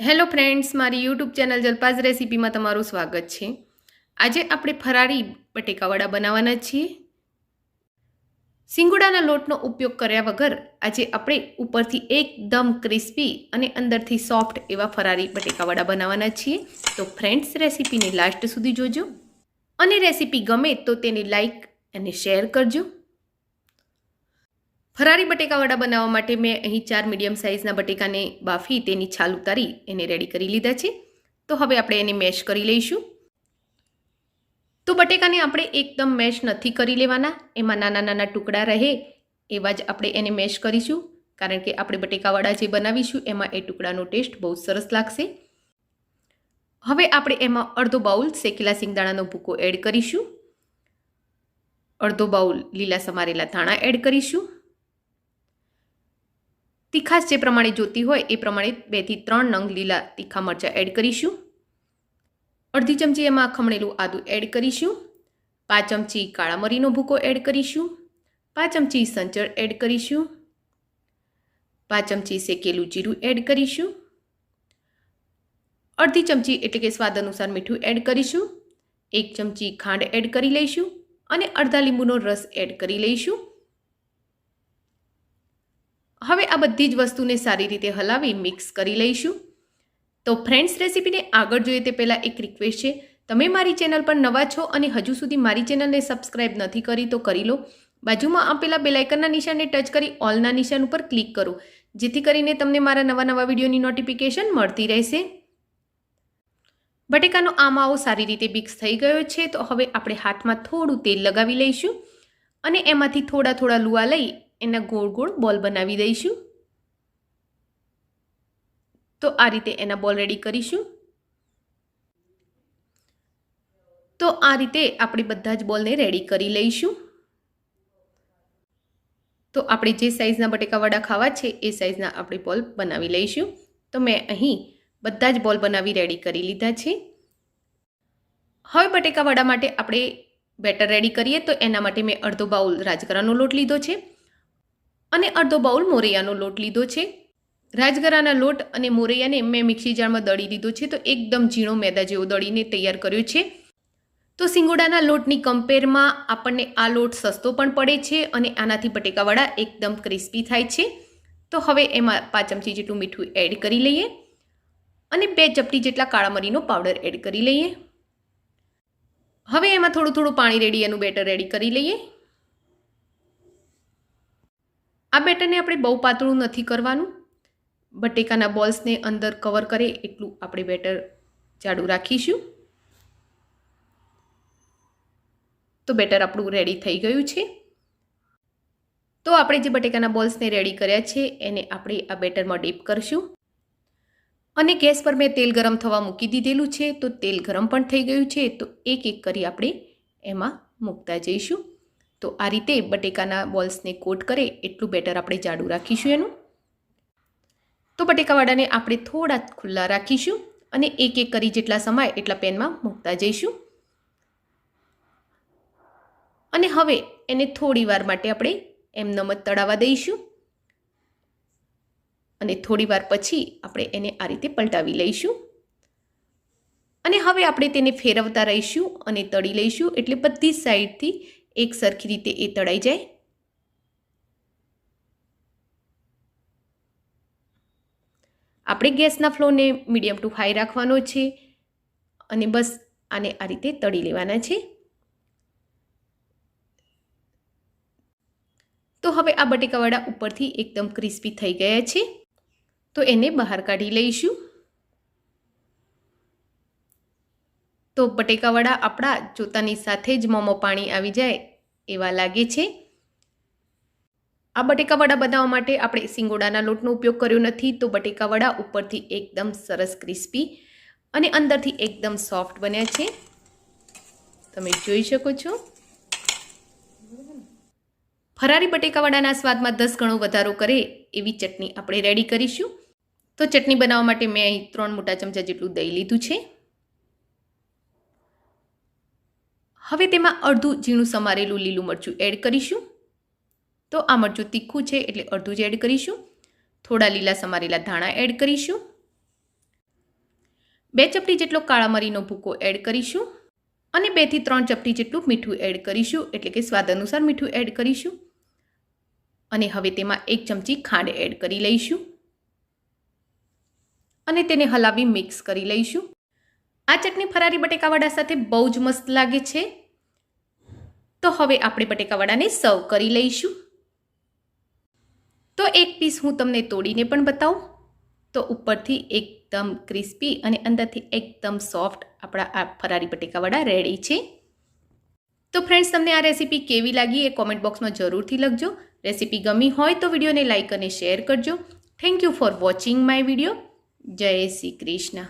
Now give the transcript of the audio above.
Hello friends, મારી YouTube channel જલપાઝ રેસીપીમાં તમારું સ્વાગત છે. આજે આપણે ફરારી બટેકાવડા બનાવવાના છીએ. સિંગુડાના લોટનો ઉપયોગ કર્યા વગર આજે આપણે ઉપરથી એકદમ ક્રિસ્પી અને અંદરથી સોફ્ટ એવા ફરારી બટેકાવડા બનાવવાના છીએ. તો ફ્રેન્ડ્સ, રેસીપીને લાસ્ટ સુધી જોજો. અને રેસીપી ગમે તો તેને લાઈક અને શેર કરજો. ફરારી બટેકાવાડા બનાવવા માટે મેં અહીં ચાર મીડિયમ સાઇઝના બટેકાને બાફી તેની છાલ ઉતારી એને રેડી કરી લીધા છે. તો હવે આપણે એને મેશ કરી લઈશું. તો બટેકાને આપણે એકદમ મેશ નથી કરી લેવાના. એમાં નાના નાના ટુકડા રહે એવા જ આપણે એને મેશ કરીશું. કારણ કે આપણે બટેકાવાળા જે બનાવીશું એમાં એ ટુકડાનો ટેસ્ટ બહુ સરસ લાગશે. હવે આપણે એમાં અડધો બાઉલ શેકેલા સિંગદાણાનો ભૂકો એડ કરીશું. અડધો બાઉલ લીલા સમારેલા ધાણા એડ કરીશું. તીખાશ જે પ્રમાણે જોતી હોય એ પ્રમાણે બેથી ત્રણ નંગ લીલા તીખા મરચાં એડ કરીશું. અડધી ચમચી એમાં ખમણેલું આદું એડ કરીશું. પાંચ ચમચી કાળા મરીનો ભૂકો એડ કરીશું. પાંચ ચમચી સંચળ એડ કરીશું. પાંચ ચમચી શેકેલું જીરું એડ કરીશું. અડધી ચમચી એટલે કે સ્વાદ અનુસાર મીઠું એડ કરીશું. એક ચમચી ખાંડ એડ કરી લઈશું અને અડધા લીંબુનો રસ એડ કરી લઈશું. હવે આ બધી જ વસ્તુને સારી રીતે હલાવી મિક્સ કરી લઈશું. તો ફ્રેન્ડ્સ રેસીપીને આગળ જોઈએ તે પહેલાં એક રિક્વેસ્ટ છે. તમે મારી ચેનલ પર નવા છો અને હજુ સુધી મારી ચેનલને સબસ્ક્રાઇબ નથી કરી તો કરી લો. બાજુમાં આપેલા બેલાઇકનના નિશાનને ટચ કરી ઓલના નિશાન ઉપર ક્લિક કરો. જેથી કરીને તમને મારા નવા નવા વિડીયોની નોટિફિકેશન મળતી રહેશે. બટેકાનો આ માવો સારી રીતે મિક્સ થઈ ગયો છે. તો હવે આપણે હાથમાં થોડું તેલ લગાવી લઈશું. અને એમાંથી થોડા થોડા લુવા લઈ એના ગોળ ગોળ બોલ બનાવી દઈશું. તો આ રીતે એના બોલ રેડી કરીશું. તો આ રીતે આપણે બધા જ બોલને રેડી કરી લઈશું. તો આપણે જે સાઈઝના બટેકાવાળા ખાવા છે, એ સાઈઝના આપણે બોલ બનાવી લઈશું. તો મેં અહીં બધા જ બોલ બનાવી રેડી કરી લીધા છે. હવે બટેકાવાળા માટે આપણે બેટર રેડી કરીએ તો એના માટે મેં અડધો બાઉલ રાજગરાનો લોટ લીધો છે. અને અડધો બાઉલ મોરૈયાનો લોટ લીધો છે. રાજગરાના લોટ અને મોરૈયાને મેં મિક્સી જારમાં દળી લીધો છે તો એકદમ ઝીણો મેદા જેવો દળીને તૈયાર કર્યો છે. તો સિંગોડાના લોટની કમ્પેરમાં આપણને આ લોટ સસ્તો પણ પડે છે અને આનાથી બટેકાવાળા એકદમ ક્રિસ્પી થાય છે. તો હવે એમાં પાંચ ચમચી જેટલું મીઠું એડ કરી લઈએ અને બે ચપટી જેટલા કાળા મરીનો પાવડર એડ કરી લઈએ. હવે એમાં થોડું થોડું પાણી રેડી એનું બેટર રેડી કરી લઈએ. આ બેટરને આપણે બહુ પાતળું નથી કરવાનું. બટેકાના બોલ્સને અંદર કવર કરે એટલું આપણે બેટર જાડું રાખીશું. તો બેટર આપણું રેડી થઈ ગયું છે. તો આપણે જે બટેકાના બોલ્સને રેડી કર્યા છે, એને આપણે આ બેટરમાં ડીપ કરશું. અને ગેસ પર મેં તેલ ગરમ થવા મૂકી દીધેલું છે, તો તેલ ગરમ પણ થઈ ગયું છે, તો એક એક કરી આપણે એમાં મૂકતા જઈશું. તો આ રીતે બટેકાના બોલ્સને કોટ કરે એટલું બેટર આપણે જાડું રાખીશું એનું. તો બટેકાવાળાને આપણે થોડા ખુલ્લા રાખીશું અને એક એક કરી જેટલા સમાય એટલા પેનમાં મૂકતા જઈશું. અને હવે એને થોડી વાર માટે આપણે એમનમ જ તળાવવા દઈશું. અને થોડી વાર પછી આપણે એને આ રીતે પલટાવી લઈશું. અને હવે આપણે તેને ફેરવતા રહીશું અને તળી લઈશું એટલે બધી સાઈડથી એક સરખી રીતે એ તળાઈ જાય. આપણે ગેસના ફ્લોને મીડિયમ ટુ હાઈ રાખવાનો છે અને બસ આને આ રીતે તળી લેવાના છે. તો હવે આ બટેકાવાળા ઉપરથી એકદમ ક્રિસ્પી થઈ ગયા છે. તો એને બહાર કાઢી લઈશું. તો બટેકાવાળા આપણા જોતાની સાથે જ મોંમાં પાણી આવી જાય એવા લાગે છે. આ બટેકાવડા બનાવવા માટે આપણે સિંગોડાના લોટનો ઉપયોગ કર્યો નથી તો બટેકાવડા ઉપરથી એકદમ સરસ ક્રિસ્પી અને અંદરથી એકદમ સોફ્ટ બન્યા છે. તમે જોઈ શકો છો. ફરારી બટેકાવડાના સ્વાદમાં દસ ગણો વધારો કરે એવી ચટણી આપણે રેડી કરીશું. તો ચટણી બનાવવા માટે મેં અહીં ત્રણ મોટા ચમચા જેટલું દહીં લીધું છે. હવે તેમાં અડધું ઝીણું સમારેલું લીલું મરચું એડ કરીશું. તો આ મરચું તીખું છે એટલે અડધું જ એડ કરીશું. થોડા લીલા સમારેલા ધાણા એડ કરીશું. બે ચપટી જેટલો કાળા મરીનો ભૂકો એડ કરીશું. અને બેથી ત્રણ ચપટી જેટલું મીઠું એડ કરીશું, એટલે કે સ્વાદ અનુસાર મીઠું એડ કરીશું. અને હવે તેમાં એક ચમચી ખાંડ એડ કરી લઈશું. અને તેને હલાવી મિક્સ કરી લઈશું. આ ચટણી ફરારી બટેકાવાડા સાથે બહુ જ મસ્ત લાગે છે. તો હવે આપણે બટેકાવાડાને સર્વ કરી લઈશું. તો એક પીસ હું તમને તોડીને પણ બતાવું. તો ઉપરથી એકદમ ક્રિસ્પી અને અંદરથી એકદમ સોફ્ટ આપણા આ ફરારી બટેકાવાળા રેડી છે. તો ફ્રેન્ડ્સ, તમને આ રેસીપી કેવી લાગી એ કોમેન્ટ બોક્સમાં જરૂરથી લખજો. રેસીપી ગમી હોય તો વિડીયોને લાઇક અને શેર કરજો. Thank you for watching my video. જય શ્રી કૃષ્ણ.